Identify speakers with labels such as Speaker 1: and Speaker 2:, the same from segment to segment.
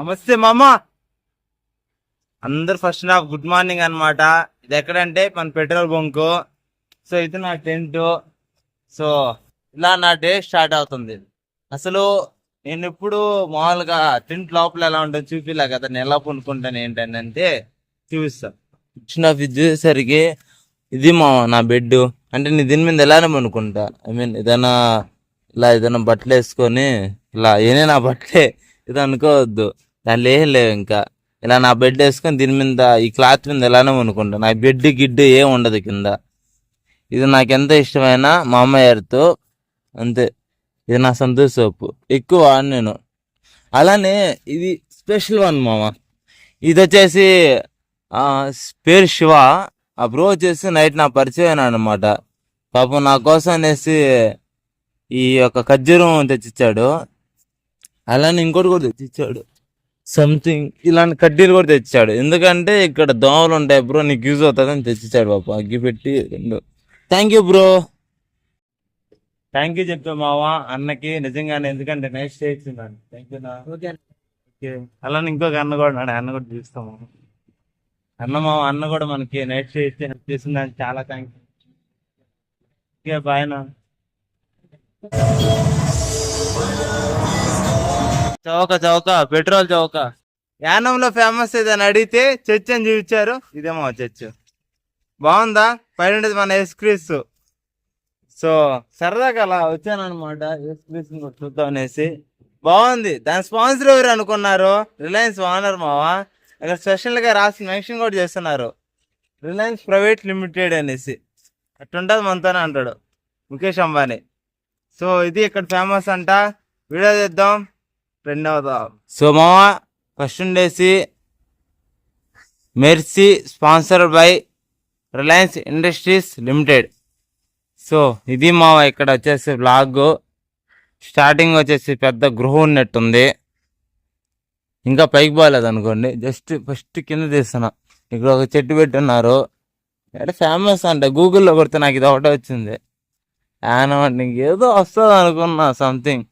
Speaker 1: నమస్తే మామ. అందరు ఫస్ట్ నాకు గుడ్ మార్నింగ్ అన్నమాట. ఇది ఎక్కడంటే మన పెట్రోల్ బంక్. సో ఇది నా టెంట్. సో ఇలా నా డే స్టార్ట్ అవుతుంది. అసలు నేను ఎప్పుడు మామూలుగా టెంట్ లోపల ఎలా ఉంటుంది చూపిలా కదా. నేను ఎలా కొనుక్కుంటాను ఏంటంటే చూపిస్తా. ఇచ్చిన ఇది చూసేసరికి ఇది మా నా బెడ్ అంటే నేను దీని మీద ఎలానే పనుకుంటా. ఐ మీన్ ఏదైనా ఇలా ఏదైనా బట్టలు వేసుకొని ఇలా ఏనే నా బట్టలే. ఇది అనుకోవద్దు. దాంట్లో ఏం లేవు ఇంకా. ఇలా నా బెడ్ వేసుకొని దీని మీద ఈ క్లాత్ మీద ఇలానే అనుకుంటా నా బెడ్ గిడ్డు ఏం ఉండదు కింద. ఇది నాకు ఎంత ఇష్టమైన మా అమ్మగారితో అంతే. ఇది నా సంతోష సోపు. ఎక్కువ నేను. అలానే ఇది స్పెషల్ వన్ మామ. ఇది వచ్చేసి పేరు శివ. ఆ బ్రో వచ్చేసి నైట్ నా పరిచయం అనమాట పాపం నా కోసం అనేసి ఈ యొక్క ఖర్జూరం తెచ్చిచ్చాడు. అలానే ఇంకోటి కూడా తెచ్చిచ్చాడు. సంథింగ్ ఇలాంటి కడ్డీలు కూడా తెచ్చాడు. ఎందుకంటే ఇక్కడ దోమలు ఉంటాయి బ్రో నీకు యూజ్ అవుతుందని తెచ్చిచ్చాడు పాప అగ్గి పెట్టి రెండు. Thank you bro thank you చెప్పా మావా. అన్నకి నిజంగానే ఎందుకంటే నైట్ స్టే ఇచ్చిందాన్ని థ్యాంక్ యూ ఓకే అలానే ఇంకొక అన్న కూడా ఉన్నాడు. అన్న కూడా చూస్తాము అన్న మా అన్న కూడా మనకి నైట్ స్టే ఇచ్చి హెల్ప్ చేసిందని చాలా థ్యాంక్ యూ ఓకే బాయ్ నా. చౌక చౌక పెట్రోల్ చౌక. యానంలో ఫేమస్ ఏదని అడిగితే చర్చ్ అని చూపించారు. ఇదేమో చర్చ్. బాగుందా? పైన మన ఎస్క్రీస్ సో సరదాగా అలా వచ్చాను అనమాట ఎస్క్రీస్ కూడా చూద్దాం అనేసి. బాగుంది. దాని స్పాన్సర్ ఎవరు అనుకున్నారు? రిలయన్స్ ఓనర్ మావా? ఇక్కడ స్పెషల్గా రాసి మెన్షన్ కూడా చేస్తున్నారు. రిలయన్స్ ప్రైవేట్ లిమిటెడ్ అనేసి. అట్టుంటుంది మనతోనే అంటాడు. ముఖేష్ అంబానీ. సో ఇది ఇక్కడ ఫేమస్ అంట. వీడియో చేద్దాం. రెండవదా? సో మామ ఫస్ట్ ఉండేసి mercy sponsor by Reliance industries limited. So ఇది మావ ఇక్కడ వచ్చేసి బ్లాగ్. స్టార్టింగ్ వచ్చేసి పెద్ద గృహం ఉన్నట్టుంది. ఇంకా పైకి పోలేదు అనుకోండి. జస్ట్ ఫస్ట్ కింద తీస్తున్నా. ఇక్కడ ఒక చెట్టు పెట్టున్నారు. అంటే ఫేమస్ అంట. గూగుల్లో కొడితే నాకు ఇది ఒకటే వచ్చింది. యానమంటే ఏదో వస్తుంది అనుకున్నా సంథింగ్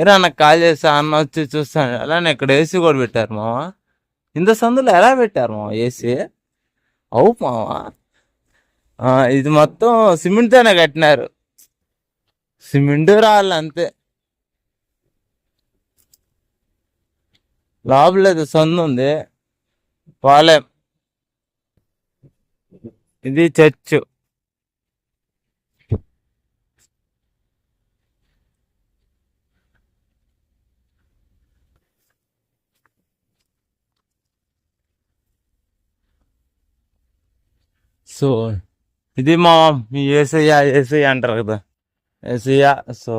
Speaker 1: ఏరా నాకు కాల్ చేస్తా అన్న వచ్చి చూస్తాను. అలానే ఇక్కడ ఏసీ కూడా పెట్టారు మామ ఇంత సందులో ఎలా పెట్టారు మామ ఏసీ? అవు మామ ఇది మొత్తం సిమెంట్తోనే కట్టినారు. సిమెంట్ రాళ్ళు అంతే. లోపలేదు సందు ఉంది. పాలెం. ఇది చర్చ్. సో ఇది మా మీ ఏసయ్య ఏసయ్య అంటారు కదా. ఏసయ్య సో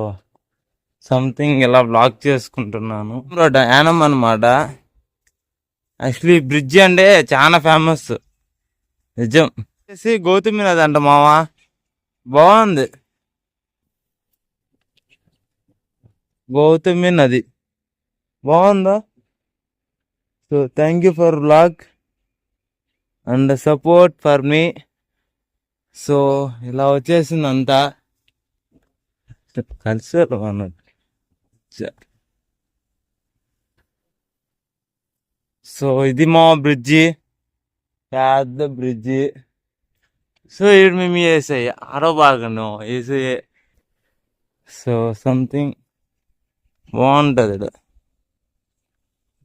Speaker 1: సంథింగ్ ఇలా బ్లాక్ చేసుకుంటున్నాను. బ్రోట యానం అనమాట యాక్చువల్లీ బ్రిడ్జ్ అంటే చాలా ఫేమస్ నిజం. వచ్చేసి గౌతమి నది అంట మావా. బాగుంది. గౌతమి నది బాగుందా? So thank you for vlog and support for me so ఇలా వచ్చేసింది అంతా కలిసారు అన్నట్టు సో ఇది మా బ్రిడ్జి. పెద్ద బ్రిడ్జి. సో ఇక్కడ మేము వేసాయి ఆరో భాగం వేసే సో సంథింగ్ బాగుంటుంది ఇక్కడ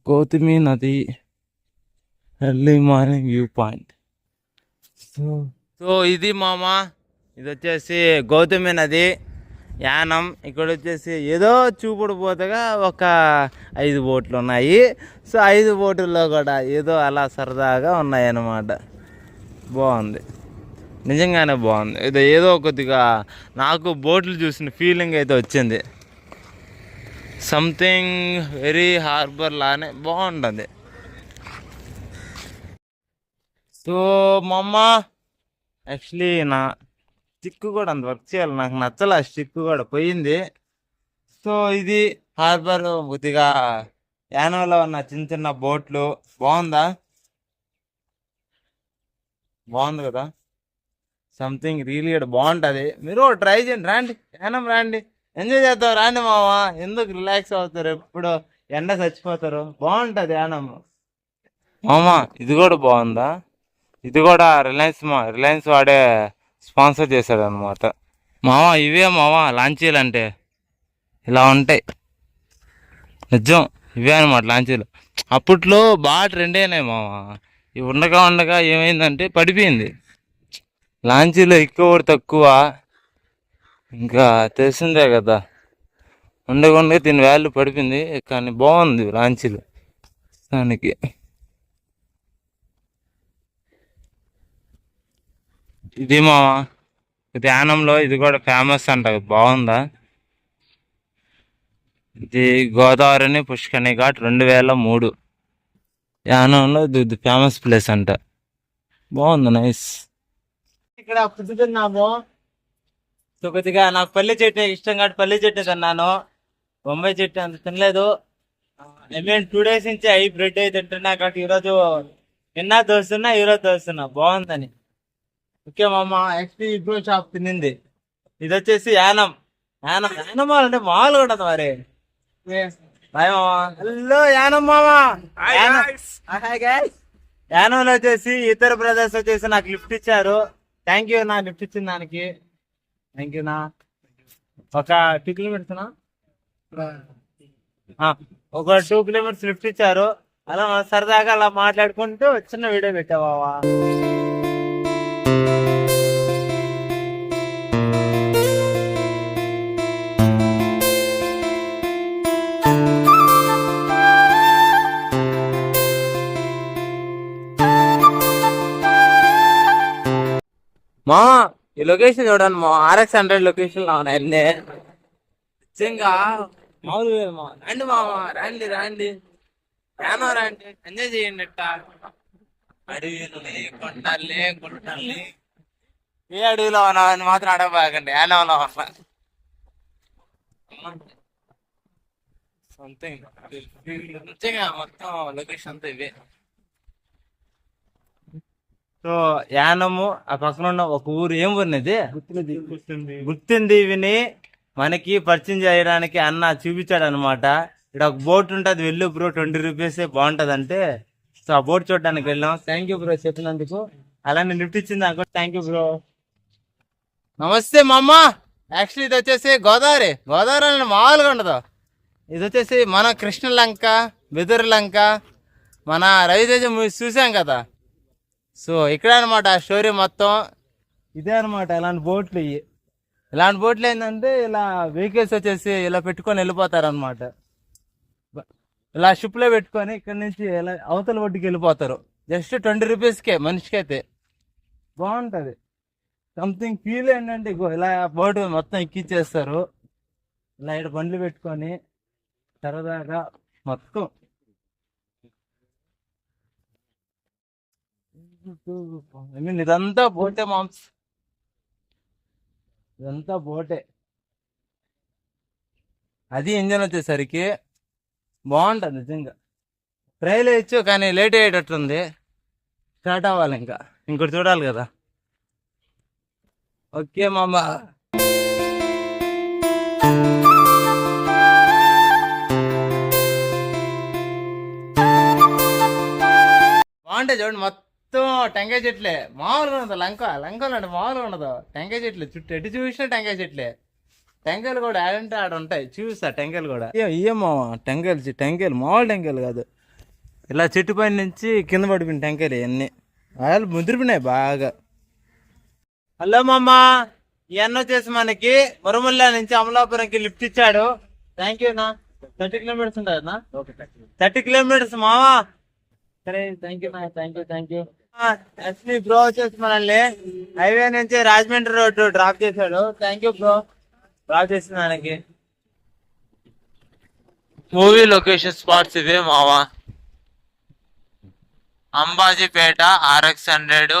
Speaker 1: గౌతమి నది early morning view point. So so ఇది మామ. ఇది వచ్చేసి గౌతమి నది యానం. ఇక్కడ వచ్చేసి ఏదో చూపుడు పోతగా ఒక ఐదు బోట్లు ఉన్నాయి. సో ఐదు బోటుల్లో కూడా ఏదో అలా సరదాగా ఉన్నాయి అన్నమాట బాగుంది. నిజంగానే బాగుంది. ఇది ఏదో కొద్దిగా నాకు బోట్లు చూసిన ఫీలింగ్ అయితే వచ్చింది. సంథింగ్ వెరీ హార్బర్ లానే బాగుంటుంది. సో మా అమ్మ యాక్చువల్లీ నా స్టిక్ కూడా అంత వర్క్ చేయాలి. నాకు నచ్చలే ఆ స్టిక్ కూడా. పోయింది. సో ఇది హార్బర్ కొద్దిగా యానోలో ఉన్న చిన్న చిన్న బోట్లు. బాగుందా? బాగుంది కదా? సంథింగ్ రియలీ బాగుంటుంది. మీరు ట్రై చేయండి. రండి. యానం రండి. ఎంజాయ్ చేద్దాం. రాండి మామ. ఎందుకు రిలాక్స్ అవుతారు? ఎప్పుడు ఎండ చచ్చిపోతారు. బాగుంటుంది యానం మామ ఇది కూడా బాగుందా? ఇది కూడా రిలయన్స్ మా రిలయన్స్ వాడే స్పాన్సర్ చేశాడు అనమాట మామ ఇవే మామ లాంచీలు అంటే. ఇలా ఉంటాయి. నిజం ఇవే అనమాట లాంచీలు. అప్పట్లో బాగా ట్రెండ్ అయినాయి మామ ఇవి ఉండగా ఉండగా ఏమైందంటే పడిపోయింది. లాంచీలో ఎక్కువ కూడా తక్కువ. ఇంకా తెలిసిందే కదా. ఉండగా ఉండగా దీని వాల్యూ పడిపోయింది. కానీ బాగుంది లాంచీలు. దానికి ఇది మామ ధ్యానంలో ఇది కూడా ఫేమస్ అంట బాగుందా? ఇది గోదావరిని పుష్కని ఘాట్ రెండు వేల మూడు. యానంలో ఇది ఫేమస్ ప్లేస్ అంట. బాగుంది నైస్. ఇక్కడ ఫుడ్ తిన్నాము. సో కొద్దిగా నాకు పల్లి చట్నీ ఇష్టం కాబట్టి పల్లి చట్నీ తిన్నాను. బొంబాయి చట్నీ అంత తినలేదు. ఐ మీన్ టూ డేస్ నుంచి అయి బ్రెడ్ అయితే తింటున్నా కాబట్టి ఈరోజు నిన్న దోస్తున్నా ఈరోజు దోస్తున్నా బాగుందని. ఓకే మామ ఎక్స్పీ ఇగ్రో షాప్ తినింది. ఇది వచ్చేసి యానం. యానం యానం మాల్ అంటే మాల్ ఉండదు మరి. హలో యానం మామ. యానం. యానంలో వచ్చేసి ఇతర బ్రదర్స్ వచ్చేసి నాకు లిఫ్ట్ ఇచ్చారు. థ్యాంక్ యూ నా లిఫ్ట్ ఇచ్చిన దానికి. థ్యాంక్ యూ నా ఒక టూ కిలోమీటర్స్ ఒక టూ కిలోమీటర్స్ లిఫ్ట్ ఇచ్చారు. అలా సరదాగా అలా మాట్లాడుకుంటూ చిన్న వీడియో పెట్టావా మా ఈ లొకేషన్ చూడండి మా ఆర్ఎక్స్ హండ్రెడ్ లొకేషన్లో ఉన్నాయండి నిజంగా మామూలు మా. రండి మామ రండి రండి. యానో రండి. ఎంజాయ్ చేయండి అట్ట. అడవిలు కొండలే గుంటలే ఏ అడవిలో ఉన్నామని మాత్రం అడగబాకండి. యానోలో ఉన్నా సంథింగ్ నిజంగా మొత్తం లొకేషన్ అంతా ఇవే. సో యానము ఆ పక్కన ఉన్న ఒక ఊరు ఏం ఊరినది గుర్తుంది విని మనకి పరిచయం చేయడానికి అన్న చూపించాడు అనమాట ఇక్కడ ఒక బోట్ ఉంటుంది వెళ్ళు బ్రో ట్వంటీ రూపీస్ బాగుంటది అంటే సో ఆ బోట్ చూడడానికి వెళ్ళాం. థ్యాంక్ యూ బ్రో చెప్పినందుకు. అలానే లిఫ్ట్ ఇచ్చింది అనుకో థ్యాంక్ యూ బ్రో నమస్తే మా అమ్మ యాక్చువల్లీ ఇది వచ్చేసి గోదావరి. గోదావరి అని మామూలుగా ఉండదు. ఇది వచ్చేసి మన కృష్ణ లంక బెదురు లంక మన రవితేజ మూవీ చూసాం కదా. సో ఇక్కడ అనమాట ఆ స్టోరీ మొత్తం. ఇదే అనమాట ఇలాంటి బోట్లు ఇవి ఇలాంటి బోట్లు ఏంటంటే ఇలా వెహికల్స్ వచ్చేసి ఇలా పెట్టుకొని వెళ్ళిపోతారు అనమాట ఇలా షిప్లో పెట్టుకొని ఇక్కడ నుంచి ఇలా అవతల ఒడ్డుకి వెళ్ళిపోతారు. జస్ట్ ట్వంటీ రూపీస్కే మనిషికి అయితే బాగుంటుంది. సంథింగ్ ఫీల్ ఏంటంటే ఇగో ఇలా బోట్ మొత్తం ఎక్కిచ్చేస్తారు. ఇలా ఇక్కడ బండ్లు పెట్టుకొని సరదాగా మొత్తం ఐ మీన్ ఇదంతా బోటే మామ్స్. ఇదంతా బోటే. అది ఇంజన్ వచ్చేసరికి బాగుంటుంది నిజంగా. ట్రైల్ వేయచ్చు కానీ లేట్ అయ్యేటట్టుంది. స్టార్ట్ అవ్వాలి ఇంకా. ఇంకోటి చూడాలి కదా. ఓకే మామ. బాగుంటాయి చూడండి మొత్తం టెంకాయ చెట్లే. మామూలుగా ఉండదు. లంక లంకలు అంటే మామూలుగా ఉండదు. టెంకాయ చెట్లు. చుట్టూ ఎటు చూసినా టెంకాయ చెట్లే. టెంకాయలు కూడా ఆడంటే ఆడ ఉంటాయి. చూసా టెంకాయలు కూడా. ఇయ్యమ్మా టెంకాయలు టెంకాయలు మామూలు టెంకాయలు కాదు. ఇలా చెట్టు పైన నుంచి కింద పడిపోయిన టెంకాయలు ఇవన్నీ. వాళ్ళు ముదిరిపోయినాయి బాగా. హలో మామ. ఈ అన్న వచ్చేసి మనకి మురముల్లా నుంచి అమలాపురంకి లిఫ్ట్ ఇచ్చాడు. థ్యాంక్ యూ నా థర్టీ కిలోమీటర్స్ ఉంటుంది నా థర్టీ. కిలోమీటర్స్ మావా సరే థ్యాంక్ యూ నా thank you thank you Lakshmi bro వచ్చేసి మనల్ని హైవే నుంచి రాజమండ్రి రోడ్డు డ్రాప్ చేశాడు. థ్యాంక్ యూ బ్రో డ్రాప్ చేసిన దానికి మూవీ లొకేషన్ స్పాట్స్ ఇవే మావా. అంబాజీపేట ఆర్ఎక్స్ హండ్రెడ్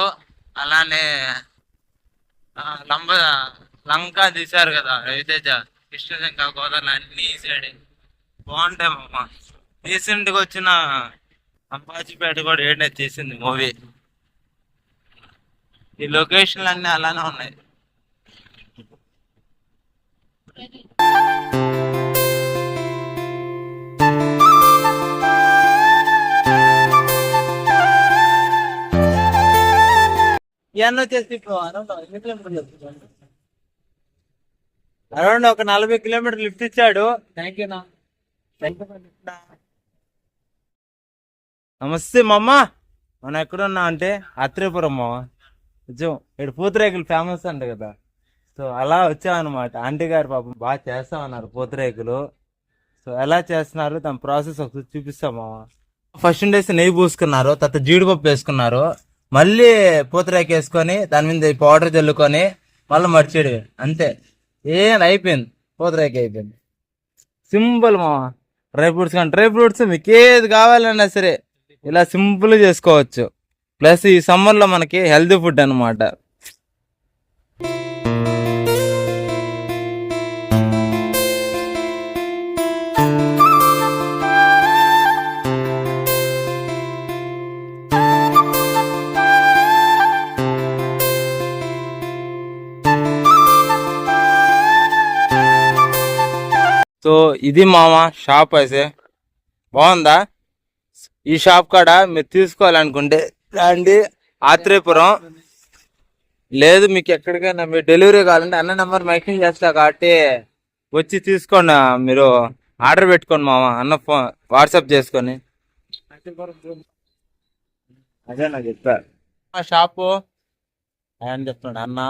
Speaker 1: అలానే లంబ లంక తీశారు కదా రవితేజ కృష్ణశంక గోదావరి అన్ని ఈ సైడ్ బాగుంటాయి మామ రీసెంట్ వచ్చిన అంబాజీపేట కూడా ఏడనే తీసింది మూవీ ఈ లొకేషన్లు అన్నీ అలానే ఉన్నాయి. అరౌండ్ ఒక నలభై కిలోమీటర్ లిఫ్ట్ ఇచ్చాడు. నమస్తే మా నమస్తే మమ్మ మనం ఎక్కడున్నా అంటే అత్రిపురం మావా నిజం ఇక్కడ పూతరేకులు ఫేమస్ అంట కదా. సో అలా వచ్చామన్నమాట ఆంటీ గారు పాపం బాగా చేస్తామన్నారు పూతరేకులు. సో ఎలా చేస్తున్నారు? దాని ప్రాసెస్ ఒకసారి చూపిస్తామా ఫస్ట్ డేస్ నెయ్యి పూసుకున్నారు తర్వాత జీడిపప్పు వేసుకున్నారు. మళ్ళీ పూతరేక వేసుకొని దాని మీద పౌడర్ చల్లుకొని మళ్ళీ మర్చిడు. అంతే. ఏం అయిపోయింది? పూతరేక అయిపోయింది. సింపుల్ మా డ్రై ఫ్రూట్స్ కానీ డ్రై ఫ్రూట్స్ మీకు ఏది కావాలన్నా సరే ఇలా సింపుల్ చేసుకోవచ్చు. ప్లస్ ఈ సమ్మర్లో మనకి హెల్తీ ఫుడ్ అన్నమాట. సో ఇది మామ షాప్ అయితే. బాగుందా? ఈ షాప్ కాడ మీరు తీసుకోవాలనుకుంటే రండి. ఆత్రేయపురం. లేదు మీకు ఎక్కడికైనా మీరు డెలివరీ కావాలంటే అన్న నెంబర్ మెన్షన్ చేస్తా కాబట్టి వచ్చి తీసుకోండి మీరు ఆర్డర్ పెట్టుకోండి మామ అన్న ఫోన్ వాట్సాప్ చేసుకొని. అదే నాకు చెప్పారు ఆ షాపు అని చెప్తున్నాడు అన్న.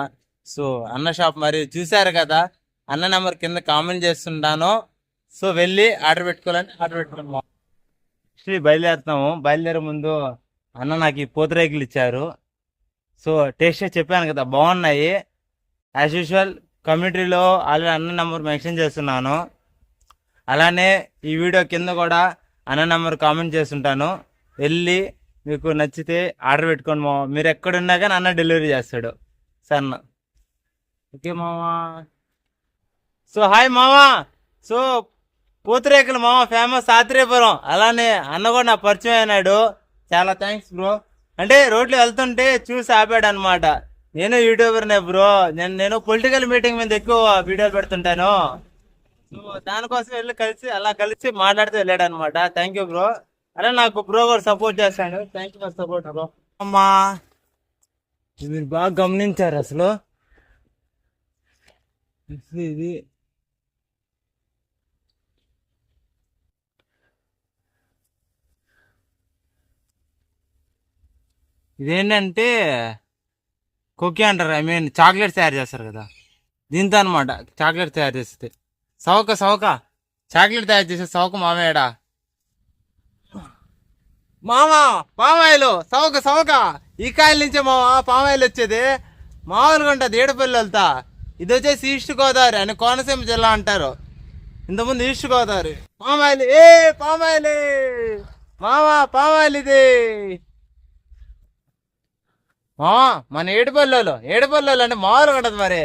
Speaker 1: సో అన్న షాప్ మరి చూసారు కదా అన్న నెంబర్ కింద కామెంట్ చేస్తుంటాను. సో వెళ్ళి ఆర్డర్ పెట్టుకోవాలని ఆర్డర్ పెట్టుకోండి మామ. శ్రీ బయలుదేరుతాము బయలుదేరే ముందు అన్న నాకు ఈ పూతరేకులు ఇచ్చారు. సో టేస్ట్ చెప్పాను కదా బాగున్నాయి. యాజ్ యూజువల్ కమ్యూనిటీలో ఆల్రెడీ అన్న నెంబర్ మెన్షన్ చేస్తున్నాను. అలానే ఈ వీడియో కింద కూడా అన్న నెంబర్ కామెంట్ చేస్తుంటాను. వెళ్ళి మీకు నచ్చితే ఆర్డర్ పెట్టుకోండి మామ మీరు ఎక్కడున్నా కానీ అన్న డెలివరీ చేస్తాడు. సన్న ఓకే మామా సో హాయ్ మామా సో పూతరేకులు మామ ఫేమస్ ఆత్రేయపురం. అలానే అన్న కూడా నా పరిచయం అయినాడు. చాలా థ్యాంక్స్ బ్రో అంటే రోడ్లో వెళ్తుంటే చూసి ఆపాడు అనమాట నేను యూట్యూబర్నే బ్రో నేను నేను పొలిటికల్ మీటింగ్ మీద ఎక్కువ వీడియోలు పెడుతుంటాను. సో దానికోసం వెళ్ళి కలిసి అలా కలిసి మాట్లాడుతూ వెళ్ళాడు అనమాట థ్యాంక్ యూ బ్రో అలా నాకు బ్రో కూడా సపోర్ట్ చేస్తాడు. Thank you for support bro అమ్మా. మీరు బాగా గమనించారు అసలు. ఇది- ఇదేంటంటే కుకీ అంటారు. ఐ మీన్ చాక్లెట్ తయారు చేస్తారు కదా. దీంతో అనమాట చాక్లెట్ తయారు చేస్తే. సవక సవక చాక్లెట్ తయారు చేసే సవక మామయ్యడా? మామా పామాయిలు సవక సవక ఈ కాయల నుంచే మావా పామాయిలు వచ్చేది. మామూలుగా ఉంటుంది ఏడుపల్లి వెళ్తా. ఇది వచ్చేసి ఈస్ట్ గోదావరి అని కోనసీమ జిల్లా అంటారు. ఇంతకుముందు ఈస్ట్ గోదావరి. పామాయిలు ఏ పామాయిలే. మామా పామాయిలు ఇది మన ఏడుపల్లిలో ఏడుపల్లిలో అంటే మామూలుగా ఉంటుంది మరి.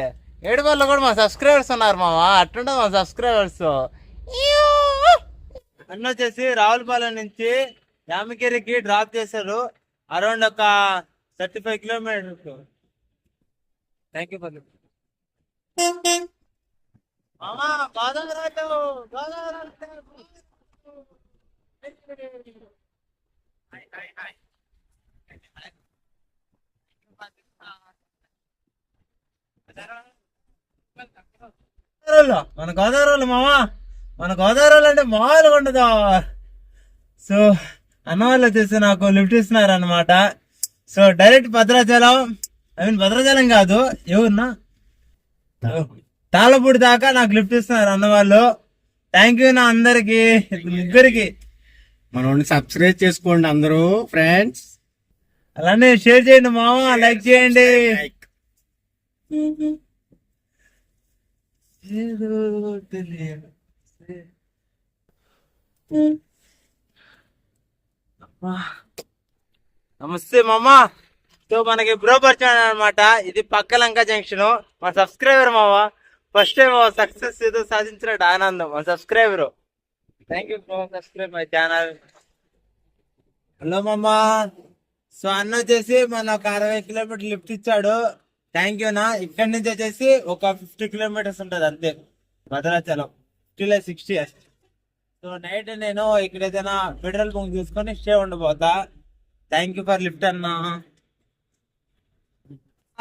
Speaker 1: ఏడుపల్లిలో కూడా మా సబ్స్క్రైబర్స్ ఉన్నారు మామ అట్లుంటుంది మా సబ్స్క్రైబర్స్. అన్న వచ్చేసి రావులపాలెం నుంచి యామగిరికి డ్రాప్ చేశారు. అరౌండ్ ఒక thirty five kilometers. Thank you for మామా గోదావరి గోదావరి మన గోదావరిలో మామ మన గోదావరిలో అంటే మామూలుగా ఉండదు. సో అన్న వాళ్ళు వచ్చేసి నాకు లిఫ్ట్ ఇస్తున్నారు అనమాట so direct Bhadrachalam I mean Bhadrachalam కాదు ఎవరున్నా తాళపూడి దాకా నాకు లిఫ్ట్ ఇస్తున్నారు అన్న వాళ్ళు థ్యాంక్ యూ నా అందరికి ముగ్గురికి.
Speaker 2: మనల్ని సబ్స్క్రైబ్ చేసుకోండి అందరూ ఫ్రెండ్స్
Speaker 1: అలానే షేర్ చేయండి మామ లైక్ చేయండి. ఏదో తెలియదు. అమ్మా. నమస్తే మామ. సో మనకి బ్రో పరిచయం అనమాట ఇది పక్కలంక జంక్షన్ మా సబ్స్క్రైబర్ మామ ఫస్ట్ టైం సక్సెస్ ఏదో సాధించినట్టు ఆనందం. మా subscriber thank you bro subscribe my channel hello మామ. సో అన్న వచ్చేసి మన ఒక అరవై కిలోమీటర్ లిఫ్ట్ ఇచ్చాడు. థ్యాంక్ యూ నా ఇక్కడి నుంచి వచ్చేసి ఒక ఫిఫ్టీ కిలోమీటర్స్ ఉంటుంది అంతే. Bhadrachalam. Fifty like sixty so night నేను ఇక్కడ ఏదైనా పెట్రోల్ బంక్ తీసుకొని స్టే ఉండిపోతా థ్యాంక్ యూ ఫర్ లిఫ్ట్ అన్నా.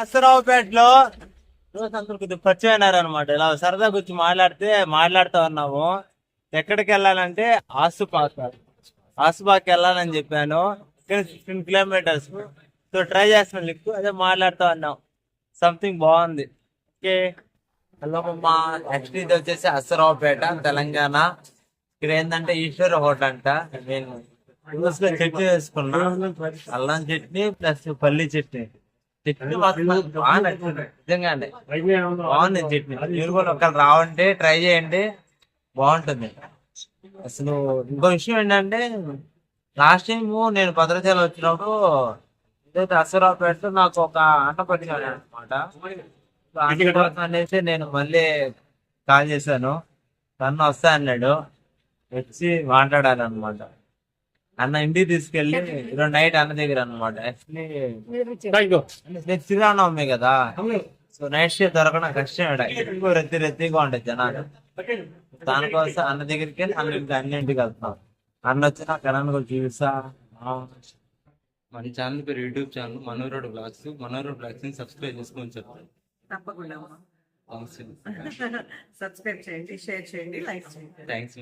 Speaker 1: అసరావుపేటలో రోజు అందరు కొద్దిగా పరిచయం అయినారు అనమాట ఇలా సరదా గురించి మాట్లాడితే మాట్లాడుతూ ఉన్నాము. ఎక్కడికి వెళ్ళాలంటే ఆసుపాక్. ఆసుపాక్ వెళ్ళాలని చెప్పాను. ఇక్కడ ఫిఫ్టీన్ కిలోమీటర్స్ సో ట్రై చేస్తున్నాను లిఫ్ట్. అదే మాట్లాడుతూ ఉన్నాం. సంథింగ్ బాగుంది. ఓకే. హలో మా నెక్స్ట్ ఇది వచ్చేసి అసరావుపేట తెలంగాణ. ఇక్కడ ఏంటంటే ఈశ్వర హోటల్ అంట. నేను జ్యూస్లో చట్నీ వేసుకున్నా అల్లం చట్నీ ప్లస్ పల్లి చట్నీ. చట్నీ బాగా నిజంగానే. బాగుంది చట్నీ. మీరు కూడా ఒకళ్ళు రావండి ట్రై చేయండి. బాగుంటుంది. అసలు ఇంకో విషయం ఏంటంటే లాస్ట్ టైం నేను భద్రాచలం వచ్చినప్పుడు అసరావుపేట నాకు ఒక అన్న పట్టినాడు అనమాట అనేసి నేను మళ్ళీ కాల్ చేశాను. తను వస్తా అన్నాడు. వచ్చి మాట్లాడాను అనమాట అన్న ఇంటికి తీసుకెళ్ళి ఈరోజు నైట్ అన్న దగ్గర అనమాట యాక్చువల్లీ శ్రీరామనవమి కదా. సో నైట్ స్టే దొరకడం కష్టం ఎక్కువ రెత్తి రెత్తిగా ఉంటుంది జనాలు. దానికోసం అన్న దగ్గరికి వెళ్ళి అన్నింటి అన్నింటికి వెళ్తాం. అన్న వచ్చి నాకు అన్న కూడా చూసా
Speaker 3: మన ఛానల్ పేరు YouTube channel Manoroad vlogs Manoroad బ్లాగ్స్ని subscribe చేసుకొని చెప్తాను
Speaker 4: తప్పకుండా సబ్స్క్రైబ్ చేయండి షేర్ చేయండి లైక్ చేయండి.
Speaker 3: థ్యాంక్స్